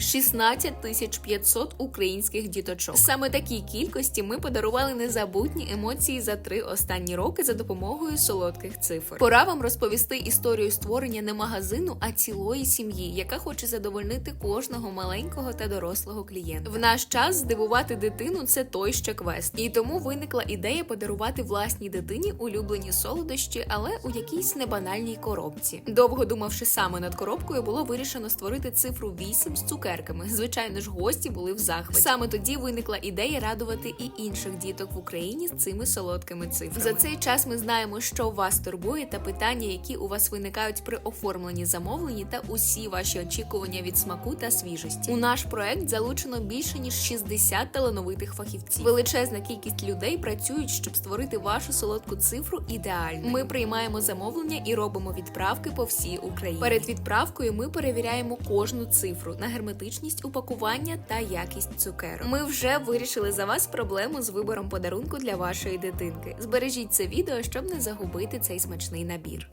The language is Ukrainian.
16 тисяч 500 українських діточок. Саме такій кількості ми подарували незабутні емоції за три останні роки за допомогою солодких цифр. Пора вам розповісти історію створення не магазину, а цілої сім'ї, яка хоче задовольнити кожного маленького та дорослого клієнта. В наш час здивувати дитину це той ще квест, і тому виникла ідея подарувати власній дитині улюблені солодощі, але у якійсь небанальній коробці. Довго думавши саме над коробкою, було вирішено створити цифру 8 з цукерками. Звичайно ж, гості були в захваті. Саме тоді виникла ідея радувати і інших діток в Україні з цими солодкими цифрами. За цей час ми знаємо, що вас турбує, та питання, які у вас виникають при оформленні замовлені, та усі ваші очікування від смаку та свіжості. У наш проект залучено більше ніж 60 талановитих фахівців. Величезна кількість людей працюють, щоб створити вашу солодку цифру ідеально. Ми приймаємо замовлення і робимо відправки по всій Україні. Перед відправкою ми перевіряємо кожну цифру на герметичність упакування та якість цукерок. Ми вже вирішили за вас проблему з вибором подарунку для вашої дитинки. Збережіть це відео, щоб не загубити цей смачний набір.